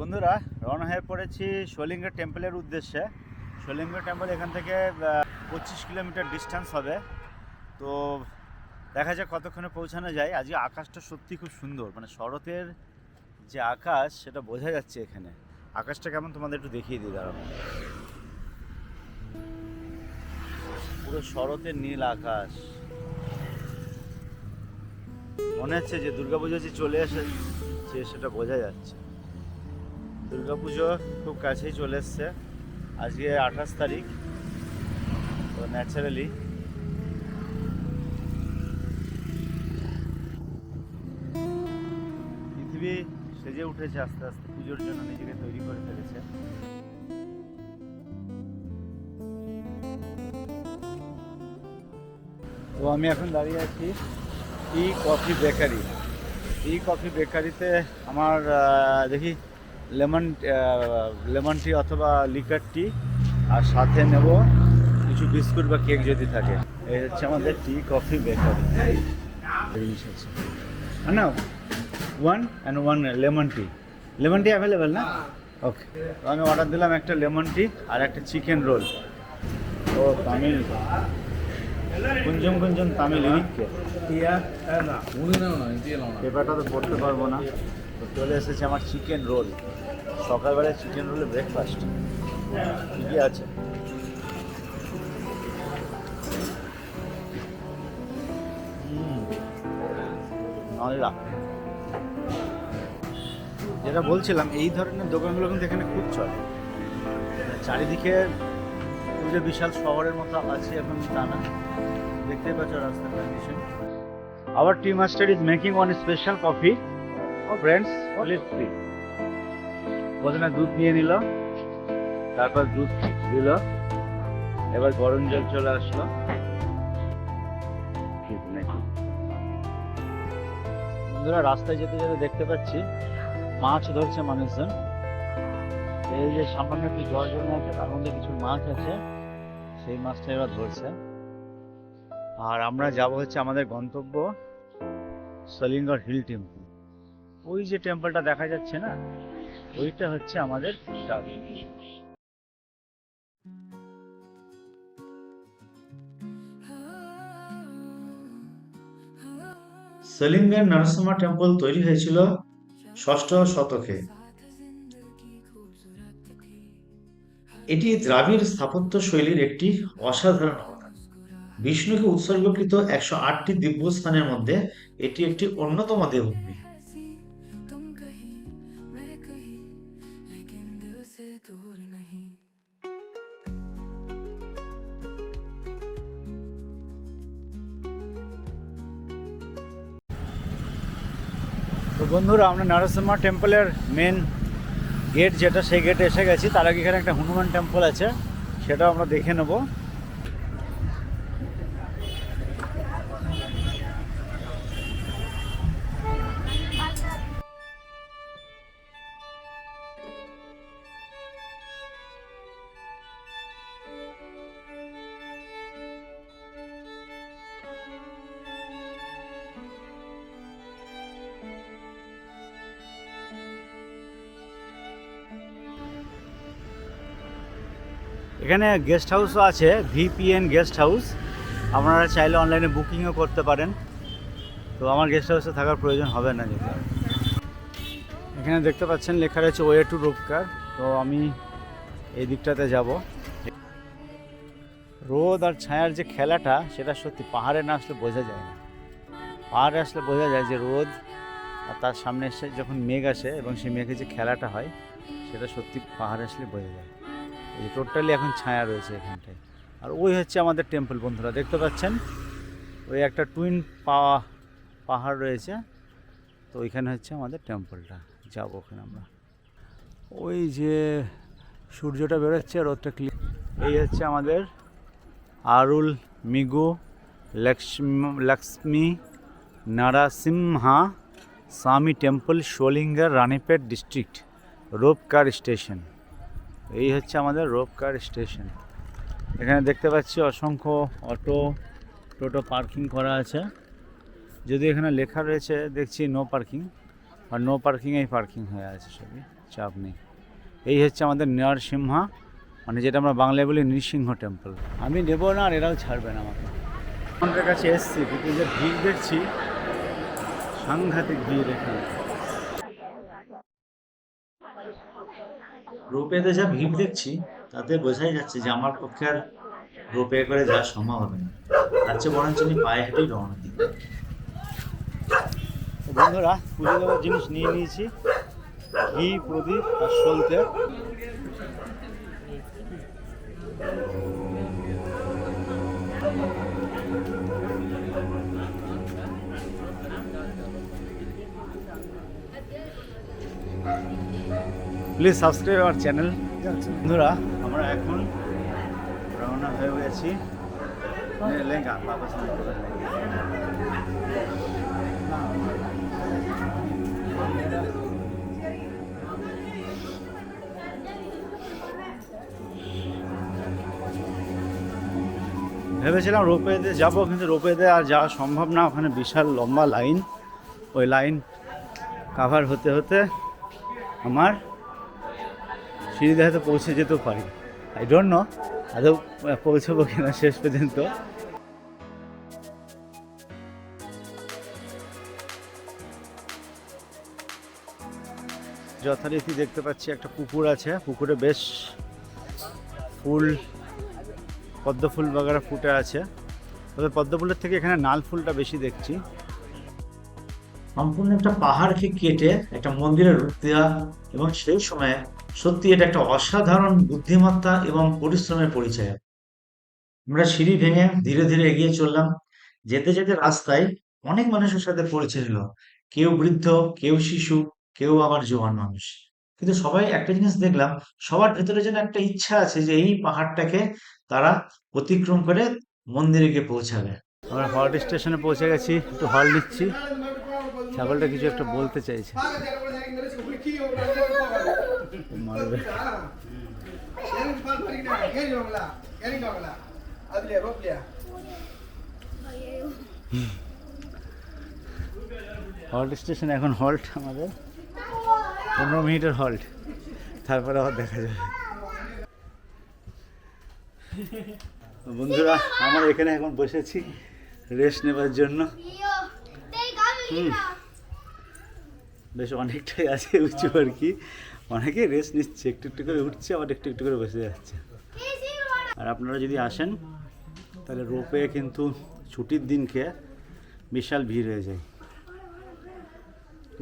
বন্ধুরা, রওনা হয়ে পড়েছি শলিঙ্গ টেম্পলের উদ্দেশ্যে। শলিঙ্গ টেম্পল এখান থেকে পঁচিশ কিলোমিটার ডিস্টেন্স হবে। তো দেখা যাক কতক্ষণে পৌঁছানো যায়। আজকে আকাশটা সত্যি খুব সুন্দর। মানে শরতের যে আকাশ, সেটা বোঝা যাচ্ছে এখানে। আকাশটা কেমন তোমাদের একটু দেখিয়ে দিই দাঁড়াবো পুরো শরতের নীল আকাশ। মনে হচ্ছে যে দুর্গাপুজো যে চলে এসেছে, সেটা বোঝা যাচ্ছে। দুর্গাপুজো খুব কাছেই চলে এসছে। আজকে আঠাশ তারিখ, তো ন্যাচারালি পৃথিবী সেজে উঠেছে আস্তে আস্তে, পুজোর জন্য নিজেকে তৈরি করে ফেলেছে। তো আমি এখন দাঁড়িয়ে আছি tea coffee bakery tea coffee বেকারিতে আমার দেখি লেমন লেমন টি অথবা লিকার টি আর সাথে নেব কিছু বিস্কুট বা কেক যদি থাকে। এই হচ্ছে আমাদের টি কফি বেকারি। জিনিস আছে। না one and one lemon tea lemon tea available না? ওকে আমি অর্ডার দিলাম একটা লেমন টি আর একটা চিকেন রোল ও তামিল। কুঞ্জম কুঞ্জম তামিল ইনিককে। পেপারটা তো পড়তে পারব না। তো চলে এসেছে আমার চিকেন রোল সকালবেলায় চিকেন রোলে ব্রেকফাস্ট ঠিকই আছে। যেটা বলছিলাম, এই ধরনের দোকানগুলো কিন্তু এখানে খুব চলে। চারিদিকে পুরো বিশাল শহরের মতো আছে এখন তা না। দেখতেই পাচ্ছ রাস্তার condition our tea master is making one special coffee friends please please প্রথমে দুধ নিয়ে নিল তারপর দুধ দিল এবার গরম জল চলে আসলো। বন্ধুরা রাস্তায় যেতে যেতে দেখতে পাচ্ছি মাছ ধরছে মানুষজন। এই যে সামান্য একটু জল জমে আছে তার মধ্যে কিছু মাছ আছে সেই মাছটা এরা ধরছে। আর আমরা যাব হচ্ছে আমাদের গন্তব্য সলিঙ্গর হিল টেম্পল ওই যে টেম্পলটা দেখা যাচ্ছে না ওইটা হচ্ছে আমাদের টার্গেট সলিঙ্গের নরসিংহ টেম্পল তৈরি হয়েছিল ষষ্ঠ শতকে। এটি দ্রাবিড় স্থাপত্য শৈলীর একটি অসাধারণ অবদান। বিষ্ণুকে উৎসর্গকৃত একশো আটটি দিব্যস্থানের মধ্যে এটি একটি অন্যতম দেবভূমি বন্ধুরা, আমরা নরসিংহা টেম্পলের মেন গেট যেটা, সেই গেটে এসে গেছি। তার আগে এখানে একটা হনুমান টেম্পল আছে, সেটাও আমরা দেখে নেব। এখানে গেস্ট হাউসও আছে ভিপিএন গেস্ট হাউস আপনারা চাইলে অনলাইনে বুকিংও করতে পারেন। তো আমার গেস্ট হাউসে থাকার প্রয়োজন হবে না যেতে। এখানে দেখতে পাচ্ছেন লেখা রয়েছে ওয়ে টু রূপকার তো আমি এই দিকটাতে যাব। রোদ আর ছায়ার যে খেলাটা, সেটা সত্যি পাহাড়ে না আসলে বোঝা যায় না। পাহাড়ে আসলে বোঝা যায় যে রোদ আর তার সামনে এসে যখন মেঘ আসে এবং সেই মেঘে যে খেলাটা হয়, সেটা সত্যি পাহাড়ে আসলে বোঝা যায়। এই টোটালি এখন ছায়া রয়েছে এখানটায়। আর ওই হচ্ছে আমাদের টেম্পল বন্ধুরা, দেখতে পাচ্ছেন? ওই একটা টুইন পাওয়া, পাহাড় রয়েছে। তো ওইখানে হচ্ছে আমাদের টেম্পলটা যাব ওখানে আমরা। ওই যে সূর্যটা বেরোচ্ছে রোদটা ক্লিয়ার এই হচ্ছে আমাদের Arul, মিগু, Lakshmi Lakshmi Narasimha Swami temple Sholinghur Ranipet district rope car station এই হচ্ছে আমাদের রোপকার স্টেশন। এখানে দেখতে পাচ্ছি অসংখ্য অটো, টোটো পার্কিং করা আছে। যদি এখানে লেখা রয়েছে, দেখছি নো পার্কিং, আর নো পার্কিংয়েই পার্কিং হয়ে আছে সবই, চাপ নেই। এই হচ্ছে আমাদের নরসিংহা মানে যেটা আমরা বাংলায় বলি নৃসিংহ টেম্পল। আমি নেব না আর এরাও ছাড়বে না আমাকে। আমাদের কাছে এসছি, কিন্তু যে ভিড় দেখছি, সাংঘাতিক ভিড় এখানে। রোপেতে যা ভিড় দেখছি, তাতে বোঝাই যাচ্ছে যে আমার পক্ষে আর রোপে করে যাওয়া সম্ভব হবে না। তার চেয়ে বরঞ্চ আমি পায়ে হেঁটেই রওনা দিই। বন্ধুরা পুজো দেওয়ার জিনিস নিয়ে নিয়েছি। ঘি, প্রদীপ আর সলতে প্লিজ সাবস্ক্রাইব আওয়ার চ্যানেল বন্ধুরা আমরা এখন রওনা হয়ে গেছি লেঙ্গা বাবা ভেবেছিলাম রোপওয়েতে যাব কিন্তু রোপওয়েতে আর যাওয়া সম্ভব না। ওখানে বিশাল লম্বা লাইন। ওই লাইন কাভার হতে হতে আমার সিঁড়িতে হয়তো পৌঁছে যেতেও পারি। আই ডোন্ট নো আদৌ পৌঁছবো কিনা শেষ পর্যন্ত। যথারীতি দেখতে পাচ্ছি একটা পুকুর আছে, পুকুরে বেশ ফুল, পদ্ম ফুল বাগারা ফুটে আছে। তবে পদ্ম ফুলের থেকে এখানে নাল ফুলটা বেশি দেখছি। সম্পূর্ণ একটা পাহাড়কে কেটে একটা মন্দিরের রূপ দেওয়া এবং সেই সময়ে সত্যি এটা একটা অসাধারণ বুদ্ধিমত্তা এবং পরিশ্রমের পরিচয়। আমরা সিঁড়ি ভেঙে ধীরে ধীরে এগিয়ে চললাম। যেতে যেতে রাস্তায় অনেক মানুষের সাথে পরিচয় হলো। কেউ বৃদ্ধ, কেউ শিশু, কেউ আবার জোয়ান মানুষ। কিন্তু সবাই একটা জিনিস দেখলাম, সবার ভেতরে যেন একটা ইচ্ছা আছে যে এই পাহাড়টাকে তারা অতিক্রম করে মন্দিরে গিয়ে পৌঁছাবে। আমরা হল্ট স্টেশনে পৌঁছে গেছি, একটু হল নিচ্ছি। ছাগলটা কিছু একটা বলতে চাইছে। হল্ট স্টেশন এখন হল্ট আমাদের। পনেরো মিনিটের হল্ট তারপরে আবার দেখা যাবে। বন্ধুরা, আমরা এখানে এখন বসেছি রেস্ট নেবার জন্য। হুম। বেশ অনেকটাই আছে উঁচু আর কি। অনেকে রেস্ট নিচ্ছে, একটু একটু করে উঠছে, আবার একটু একটু করে বসে যাচ্ছে। আর আপনারা যদি আসেন, তাহলে রোপে কিন্তু ছুটির দিনকে বিশাল ভিড় হয়ে যায়।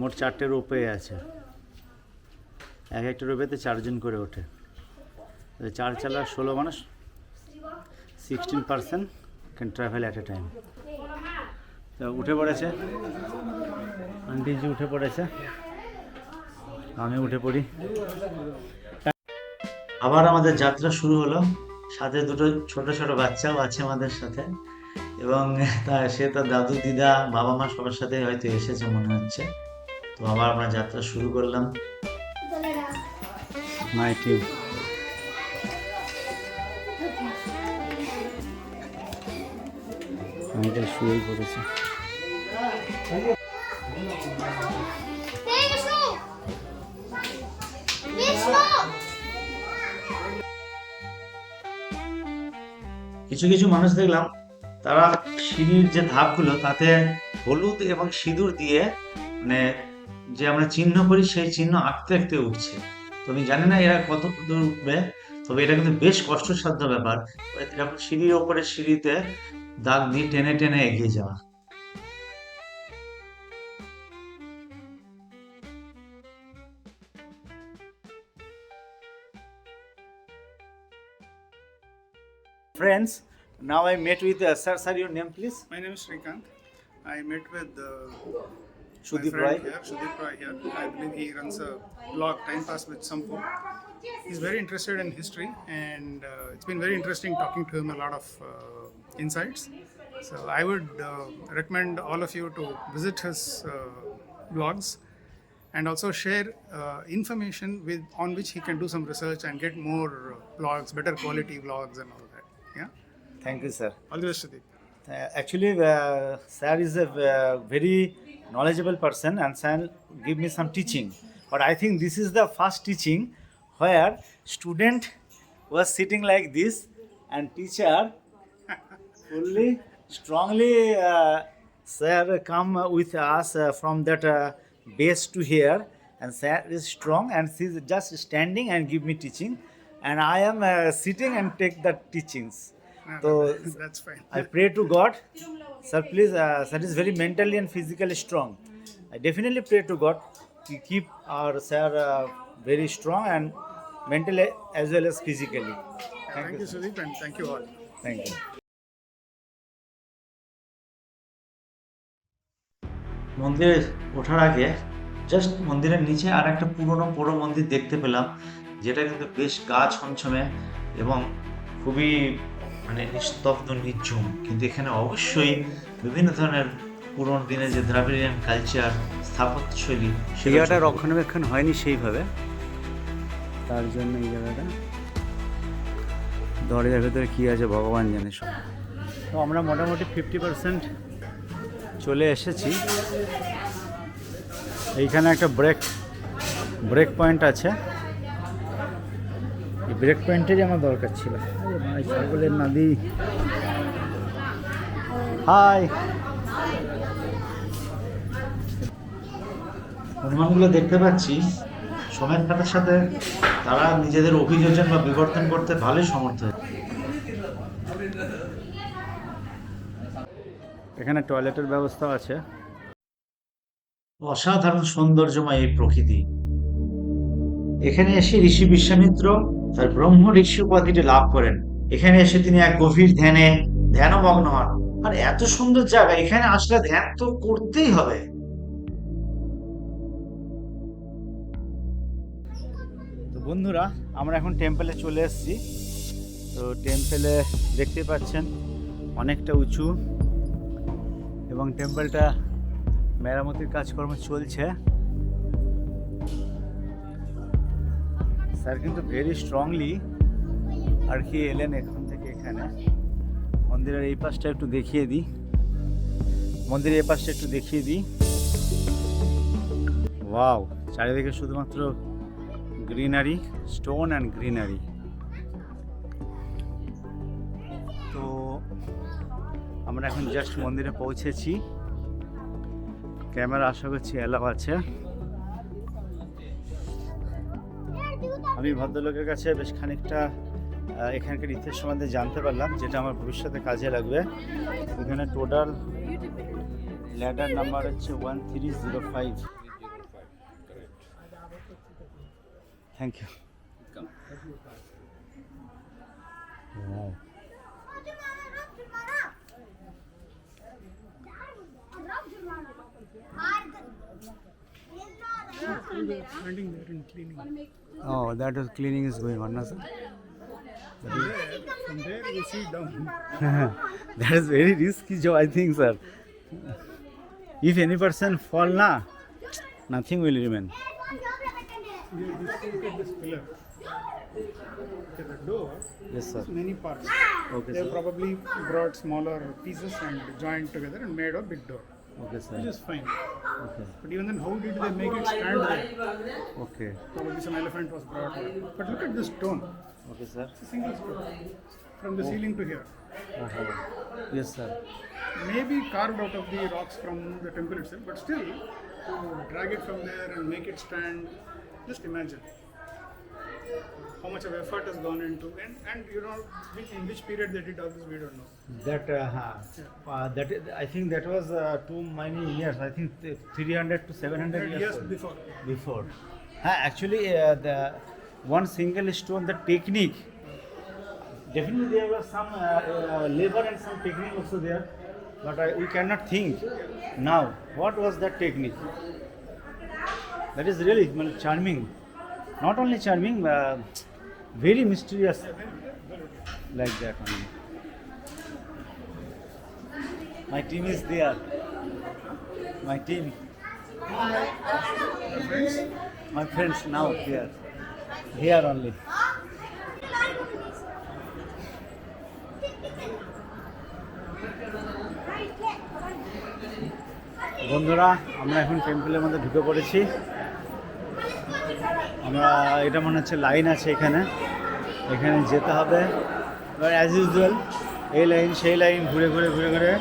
মোট চারটে রোপে আছে। এক একটা রোপেতে চারজন করে ওঠে। চার চালার ষোলো মানুষ sixteen percent can travel at a time উঠে পড়েছে। আন্টিজি উঠে পড়েছে। আমি উঠে পড়ি। আবার আমাদের যাত্রা শুরু হলো। সাথে দুটো ছোট ছোট বাচ্চাও আছে আমাদের সাথে। এবং তা সে তার দাদু দিদা বাবা মা সবার সাথে হয়তো এসেছে মনে হচ্ছে। তো আবার আমরা যাত্রা শুরু করলাম। মাই আমি শুয়েই পড়েছি। কিছু কিছু মানুষ দেখলাম, তারা সিঁড়ির যে ধাপগুলো, তাতে হলুদ এবং সিঁদুর দিয়ে মানে যে আমরা চিহ্ন করি, সেই চিহ্ন আঁকতে আঁকতে উঠছে। তো আমি জানি না এরা কত দূর উঠবে, তবে এটা কিন্তু বেশ কষ্টসাধ্য ব্যাপার। এরকম সিঁড়ির ওপরে সিঁড়িতে দাগ দিয়ে টেনে টেনে এগিয়ে যাওয়া। Friends, now I met with uh, sir. Sir, your name, please. My name is Srikanth. I met with uh, friend Rai. here, Rai here. I believe he runs a blog, Time Pass with Sampu. He's very interested in history, and uh, it's been very interesting talking to him. A lot of uh, insights. So I would uh, recommend all of you to visit his uh, blogs and also share uh, information with on which he can do some research and get more uh, blogs, better quality blogs, and all. Thank you, sir. All the best, Sudeep. Uh, actually, uh, sir is a uh, very knowledgeable person and shall give me some teaching. But I think this is the first teaching where student was sitting like this and teacher fully strongly uh, sir come with us uh, from that uh, base to here and sir is strong and she is just standing and give me teaching and I am uh, sitting and take the teachings. তো I pray to God sir please sir is very mentally and physically strong I definitely pray to God to keep our sir very strong and mentally as well as physically thank you Sudip thank you all thank you মন্দিরে ওঠার আগে just মন্দিরের নিচে আর একটা পুরনো পোড়ো মন্দির দেখতে পেলাম যেটা কিন্তু বেশ গা ছমছমে এবং খুবই মানে নিস্তব্ধ নির্ঝুম কিন্তু এখানে অবশ্যই বিভিন্ন ধরনের পুরনো দিনের যে দ্রাবিড়িয়ান কালচার স্থাপত্য শৈলী সেই জায়গাটা রক্ষণাবেক্ষণ হয়নি সেইভাবে। তার জন্য এই জায়গাটা। দরজার ভেতরে কী আছে ভগবান জানে সব। তো আমরা মোটামুটি ফিফটি পার্সেন্ট চলে এসেছি। এইখানে একটা ব্রেক ব্রেক পয়েন্ট আছে। ব্রেক পয়েন্টেরই আমার দরকার ছিল। ভাই ছাগলের নাদি। হাই। হনুমানগুলো দেখতে পাচ্ছি। সময়ের সাথে সাথে তারা নিজেদের অভিযোজন বা বিবর্তন করতে ভালোই সমর্থ এখানে টয়লেটের ব্যবস্থাও আছে। অসাধারণ সৌন্দর্যময় এই প্রকৃতি। এখানে এসে ঋষি বিশ্বামিত্র তার ব্রহ্ম ঋষি উপাধিটি লাভ করেন। এখানে এসে তিনি এক গভীর ধ্যানে ধ্যানমগ্ন হন। আর এত সুন্দর জায়গা, এখানে আসলে ধ্যান তো করতেই হবে। তো বন্ধুরা, আমরা এখন টেম্পলে চলে এসেছি। তো টেম্পলে দেখতে পাচ্ছেন অনেকটা উঁচু এবং টেম্পলটা মেরামতির কাজকর্ম চলছে। স্যার কিন্তু ভেরি স্ট্রংলি আর কি এলেন এখান থেকে এখানে। মন্দিরের এই পাশটা একটু দেখিয়ে দিই। মন্দিরের এই পাশটা একটু দেখিয়ে দিই। ওয়াও চারিদিকে শুধুমাত্র গ্রিনারি স্টোন অ্যান্ড গ্রিনারি তো আমরা এখন জাস্ট মন্দিরে পৌঁছেছি। ক্যামেরা আশা করছি অ্যালাও আছে। আমি ভদ্রলোকের কাছে বেশ খানিকটা এখানকার ইতিহাস সম্বন্ধে জানতে পারলাম, যেটা আমার ভবিষ্যতে কাজে লাগবে। এখানে টোটাল ল্যাডার নাম্বার হচ্ছে one three zero five thank you standing there and cleaning. Oh, that is cleaning is going on, no, sir? From there, you see down. that is very risky job, I think, sir. If any person fall, na, nothing will remain. You this, look at this pillar. Okay, the door. Yes, sir. Many parts. Okay, they sir. probably brought smaller pieces and joined together and made a big door. Okay which sir is fine. okay But even then, how did they make it stand there? okay Probably some elephant was brought. There. But look at this stone. okay sir It's a single stone from the ceiling to here. oh, yes sir Maybe carved out of the rocks from the temple itself, but still to drag it from there and make it stand. Just imagine how much of effort has gone into and, and you know which, in which period they did all this we don't know. that uh, huh. uh, that is, i think that was uh, too many years i think 300 to 700 years Years before. before huh, actually uh, the one single stone the technique definitely there was some uh, uh, labor and some technique also there but I, we cannot think now what was that technique that is really charming not only charming uh, very mysterious like the এখন my team is there my team my friends now there here only বন্ধুরা, আমরা এখন টেম্পলের মধ্যে ঢুকে পড়েছি। আমরা এটা মনে হচ্ছে লাইন আছে এখানে। এখানে যেতে হবে। এবার অ্যাজ ইউজুয়াল এই লাইন সেই লাইন ঘুরে ঘুরে ঘুরে ঘুরে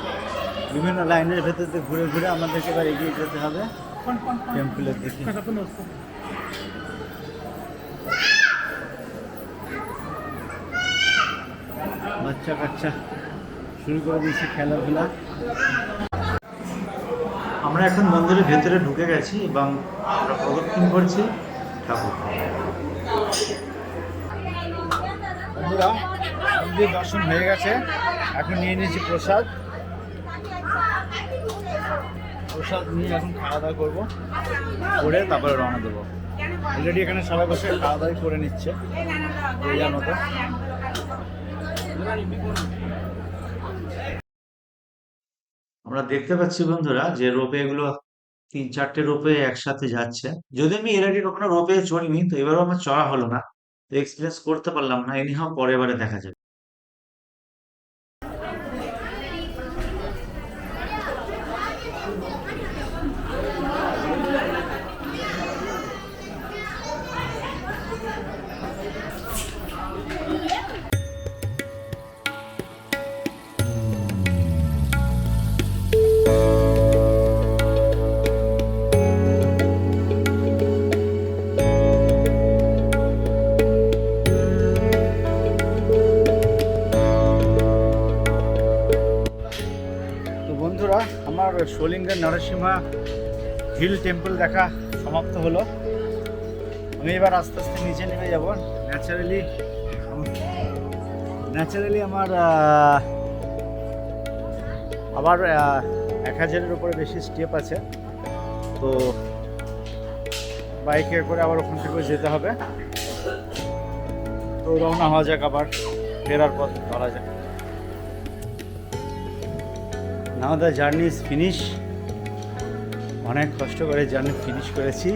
বিভিন্ন লাইনের ভেতর দিয়ে ঘুরে ঘুরে আমাদেরকে এবার এগিয়ে যেতে হবে। টেম্পলের দিকে। বাচ্চা কাচ্চা শুরু করে দিয়েছি খেলাধুলা। আমরা এখন মন্দিরের ভেতরে ঢুকে গেছি এবং আমরা প্রদক্ষিণ করছি। বন্ধুরা মন্দির দর্শন হয়ে গেছে, এখন নিয়ে নিয়েছি প্রসাদ। প্রসাদ নিয়ে এখন খাওয়া দাওয়া করব, করে তারপরে রওনা দেবো। অলরেডি এখানে সবাই বসে খাওয়া দাওয়া করে নিচ্ছে মতো। আমরা দেখতে পাচ্ছি বন্ধুরা যে রোপে গুলো তিন চারটে রোপে একসাথে যাচ্ছে। যদি আমি এর আগে কখনো রোপে চড়িনি, তো এবারও আমার চড়া হলো না। তো এক্সপিরিয়েন্স করতে পারলাম না। এনিহাও পরের বারে দেখা যাবে। আমার নরসিংহা হিল টেম্পল দেখা সমাপ্ত হলো। আমি এবার আস্তে আস্তে নিচে নেমে যাব। ন্যাচারালি ন্যাচারালি আমার আবার এক হাজারের উপরে বেশি স্টেপ আছে। তো বাইকে করে আবার ওখান থেকে যেতে হবে। তো রওনা হওয়া যাক আবার, ফেরার পথ ধরা যাক। Now the journey is finish অনেক কষ্ট করে জার্নি ফিনিশ করেছি।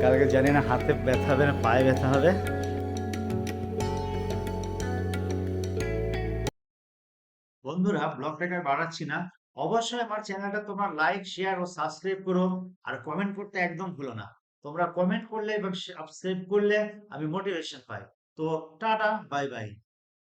কালকে জানি না হাতে ব্যথা হবে না পায়ে ব্যথা হবে। বন্ধুরা ব্লগটাকে বাড়াচ্ছি না। অবশ্যই আমার চ্যানেলটা তোমার লাইক শেয়ার ও সাবস্ক্রাইব করো। আর কমেন্ট করতে একদম ভুলো না। তোমরা কমেন্ট করলে এবং সাবস্ক্রাইব করলে আমি মোটিভেশন পাই। তো টাটা বাই বাই